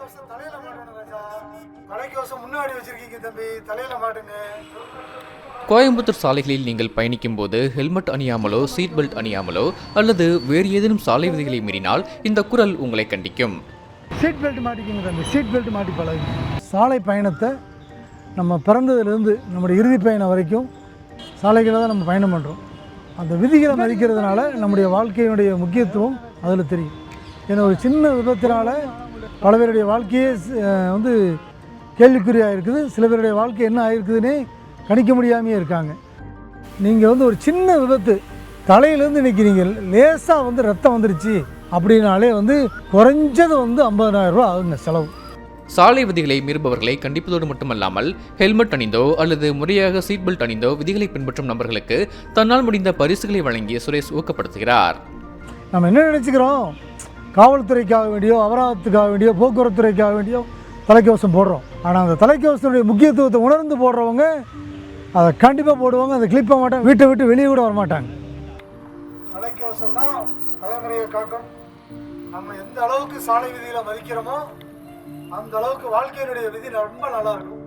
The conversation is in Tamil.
தலைக்கவசம் தலையில மாட்டணும் ராஜா தலைக்கவசம் முன்னாடி வச்சிருக்கீங்க தம்பி தலையில மாட்டுங்க கோயம்புத்தூர் சாலைகளில் நீங்கள் பயணிக்கும் போது ஹெல்மெட் அணியாமலோ சீட் பெல்ட் அணியாமலோ அல்லது வேறு ஏதேனும் சாலை விதிகளை மீறினால் இந்த குரல் உங்களை கண்டிக்கும். சீட் பெல்ட் மாட்டிக்கிங்க தம்பி சீட் பெல்ட் மாட்டி பழகுங்க. சாலை பயணத்தை நம்ம பிறந்ததுலேருந்து நம்முடைய இறுதி பயணம் வரைக்கும் சாலைகளில் தான் நம்ம பயணம் பண்ணுறோம் அந்த விதிகளை மதிக்கிறதுனால நம்முடைய வாழ்க்கையினுடைய முக்கியத்துவம் அதில் தெரியும். ஏன்னா ஒரு சின்ன விபத்தினால பல பேருடைய வாழ்க்கையே வந்து கேள்விக்குறியாக இருக்குது சில பேருடைய வாழ்க்கை என்ன ஆயிருக்குதுன்னே கணிக்க முடியாமையே இருக்காங்க. நீங்கள் வந்து ஒரு சின்ன விபத்து தலையிலேருந்து நிற்கிறீங்க லேசாக வந்து ரத்தம் வந்துருச்சு அப்படின்னாலே வந்து குறைஞ்சது வந்து 50000 ரூபா ஆகுங்க செலவு. சாலை விதிகளை மீறுபவர்களை கண்டிப்பதோடு மட்டுமல்லாமல் ஹெல்மெட் அணிந்தோ அல்லது முறையாக சீட் பெல்ட் அணிந்தோ விதிகளை பின்பற்றும் நபர்களுக்கு தன்னால் முடிந்த பரிசுகளை வழங்கி சுரேஷ் ஊக்கப்படுத்துகிறார். நம்ம என்ன நினச்சிக்கிறோம்? காவல்துறைக்காக வேண்டியோ அபராதத்துக்காக வேண்டியோ போக்குவரத்துறைக்காக வேண்டியோ தலைக்கவசம் போடுறோம். ஆனால் அந்த தலைக்கவசத்துடைய முக்கியத்துவத்தை உணர்ந்து போடுறவங்க அதை கண்டிப்பாக போடுவாங்க அதை கிளிப்ப மாட்டாங்க வீட்டை விட்டு வெளியே கூட வரமாட்டாங்க. தலைக்கவசம் தான் தலைமுறையை காக்கும். நம்ம எந்த அளவுக்கு சாலை விதிகளை மதிக்கிறோமோ அந்த அளவுக்கு வாழ்க்கையினுடைய விதி ரொம்ப நல்லா இருக்கும்.